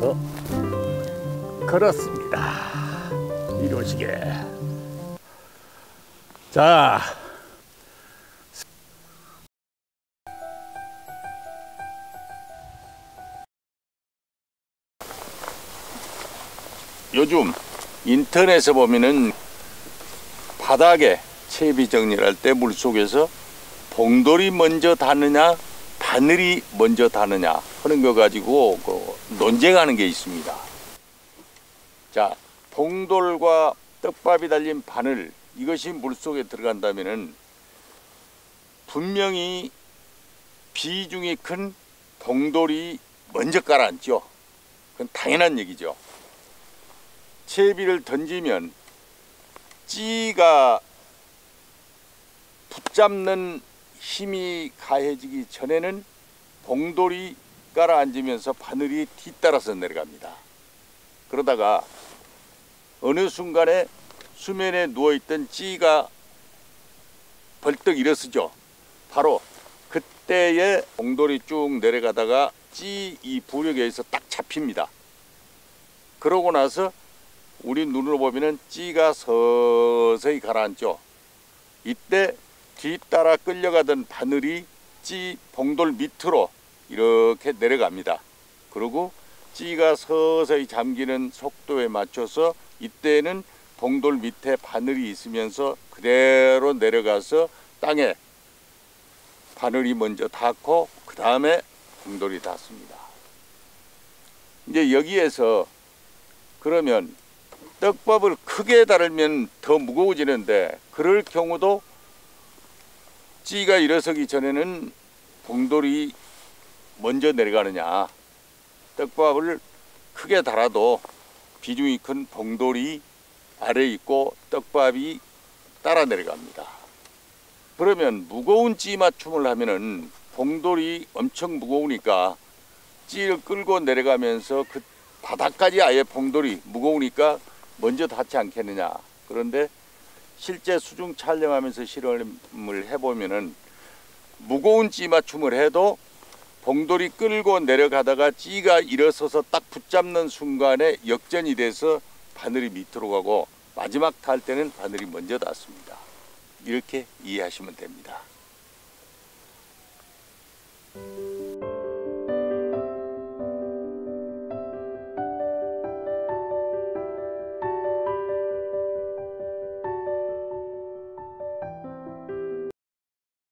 더 걸었습니다. 이러시게. 자, 요즘 인터넷에 보면은 바닥에 채비 정리를 할 때 물속에서 봉돌이 먼저 닿느냐 바늘이 먼저 닿느냐 하는 거 가지고 그 논쟁하는 게 있습니다. 자, 봉돌과 떡밥이 달린 바늘 이것이 물속에 들어간다면은 분명히 비중이 큰 봉돌이 먼저 깔아앉죠. 그건 당연한 얘기죠. 채비를 던지면 찌가 붙잡는 힘이 가해지기 전에는 봉돌이 깔아앉으면서 바늘이 뒤따라서 내려갑니다. 그러다가 어느 순간에 수면에 누워있던 찌가 벌떡 일어서죠. 바로 그때에 봉돌이 쭉 내려가다가 찌 이 부력에 의해서 딱 잡힙니다. 그러고 나서 우리 눈으로 보면은 찌가 서서히 가라앉죠. 이때 뒤따라 끌려가던 바늘이 찌 봉돌 밑으로 이렇게 내려갑니다. 그리고 찌가 서서히 잠기는 속도에 맞춰서 이때는 봉돌 밑에 바늘이 있으면서 그대로 내려가서 땅에 바늘이 먼저 닿고 그 다음에 봉돌이 닿습니다. 이제 여기에서 그러면 떡밥을 크게 다르면 더 무거워지는데 그럴 경우도 찌가 일어서기 전에는 봉돌이 먼저 내려가느냐 떡밥을 크게 달아도 비중이 큰 봉돌이 아래 있고 떡밥이 따라 내려갑니다. 그러면 무거운 찌 맞춤을 하면은 봉돌이 엄청 무거우니까 찌를 끌고 내려가면서 그 바닥까지 아예 봉돌이 무거우니까 먼저 닿지 않겠느냐. 그런데 실제 수중 촬영하면서 실험을 해보면은 무거운 찌 맞춤을 해도 봉돌이 끌고 내려가다가 찌가 일어서서 딱 붙잡는 순간에 역전이 돼서 바늘이 밑으로 가고 마지막 탈 때는 바늘이 먼저 닿습니다. 이렇게 이해하시면 됩니다.